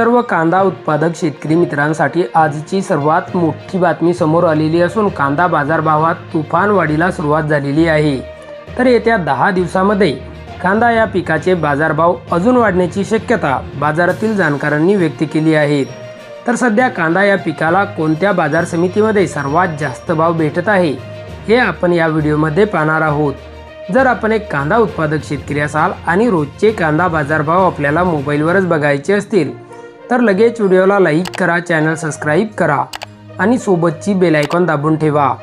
सर्व कांदा उत्पादक शेतकरी मित्रांसाठी आजची सर्वात मोठी बातमी समोर आलेली असून कांदा बाजारभावात तुफान वाढीला सुरुवात झालेली आहे. तर येत्या दहा दिवसामध्ये कांदा या पिकाचे बाजारभाव अजून वाढण्याची शक्यता बाजारातील जाणकारांनी व्यक्त केली आहे. तर सध्या कांदा या पिकाला कोणत्या बाजार समितीमध्ये सर्वात जास्त भाव भेटत आहे हे आपण या व्हिडिओमध्ये पाहणार आहोत. जर आपण एक कांदा उत्पादक शेतकरी असाल आणि रोजचे कांदा बाजारभाव आपल्याला मोबाईलवरच बघायचे असतील तर लगेच व्हिडिओला लाईक करा चॅनल सबस्क्राईब करा आणि सोबतची बेल आयकॉन दाबून ठेवा.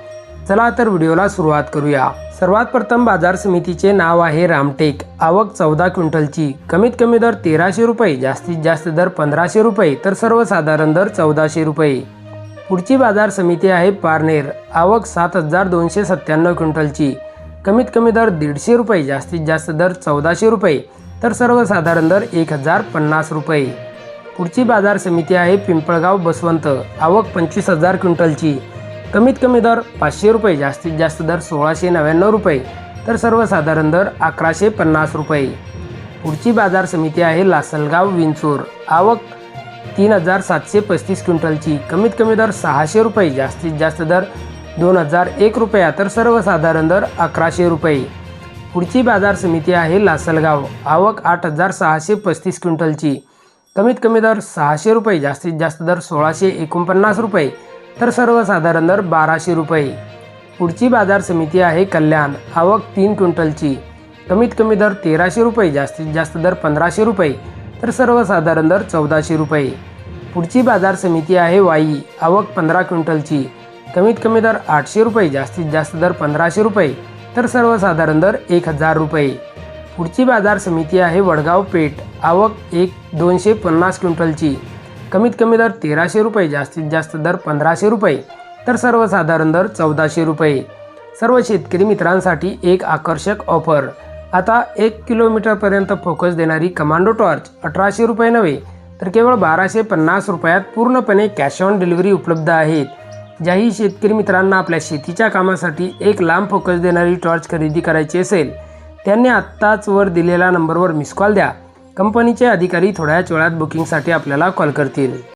चला तर व्हिडिओला सुरुवात करूया. सर्वात प्रथम बाजार समितीचे नाव आहे रामटेक. आवक चौदा क्विंटलची. कमीत कमी दर तेराशे रुपये जास्तीत जास्त दर पंधराशे रुपये तर सर्वसाधारण दर चौदाशे रुपये. पुढची बाजार समिती आहे पारनेर. आवक सात हजार दोनशे सत्त्याण्णव क्विंटलची. कमीत कमी दर दीडशे रुपये जास्तीत जास्त दर चौदाशे रुपये तर सर्वसाधारण दर एक हजार पन्नास रुपये. पुढची बाजार समिती आहे पिंपळगाव बसवंत. आवक पंचवीस हजार क्विंटलची. कमीत कमी दर पाचशे रुपये जास्तीत जास्त दर सोळाशे नव्याण्णव रुपये तर सर्वसाधारण दर अकराशे पन्नास रुपये. पुढची बाजार समिती आहे लासलगाव विंचूर. आवक तीन हजार सातशे पस्तीस क्विंटलची. कमीत कमी दर सहाशे रुपये जास्तीत जास्त दर दोन हजार एक रुपया तर सर्वसाधारण दर अकराशे रुपये. पुढची बाजार समिती आहे लासलगाव. आवक आठ हजार सहाशे पस्तीस क्विंटलची. कमीत कमी दर सहाशे रुपये जास्तीत जास्त दर सोळाशे एकोणपन्नास रुपये तर सर्वसाधारण दर बाराशे रुपये. पुढची बाजार समिती आहे कल्याण आवक तीन क्विंटलची. कमीत कमी दर तेराशे रुपये जास्तीत जास्त दर पंधराशे रुपये तर सर्वसाधारण दर चौदाशे रुपये. पुढची बाजार समिती आहे वाई आवक पंधरा क्विंटलची. कमीत कमी दर आठशे रुपये जास्तीत जास्त दर पंधराशे रुपये तर सर्वसाधारण दर एक हजार रुपये. पुढची बाजार समिती आहे वडगाव पेठ आवक एक दोनशे पन्नास क्विंटलची. कमीत कमी दर तेराशे रुपये जास्तीत जास्त दर पंधराशे रुपये तर सर्वसाधारण दर चौदाशे रुपये. सर्व शेतकरी मित्रांसाठी एक आकर्षक ऑफर. आता एक किलोमीटरपर्यंत फोकस देणारी कमांडो टॉर्च अठराशे रुपये नव्हे तर केवळ बाराशे पन्नास रुपयात पूर्णपणे कॅश ऑन डिलिव्हरी उपलब्ध आहेत. ज्याही शेतकरी मित्रांना आपल्या शेतीच्या कामासाठी एक लांब फोकस देणारी टॉर्च खरेदी करायची असेल त्यांनी आत्ताच वर दिलेल्या नंबरवर मिस कॉल द्या. कंपनीचे अधिकारी थोड्याच वेळात बुकिंगसाठी आपल्याला कॉल करतील.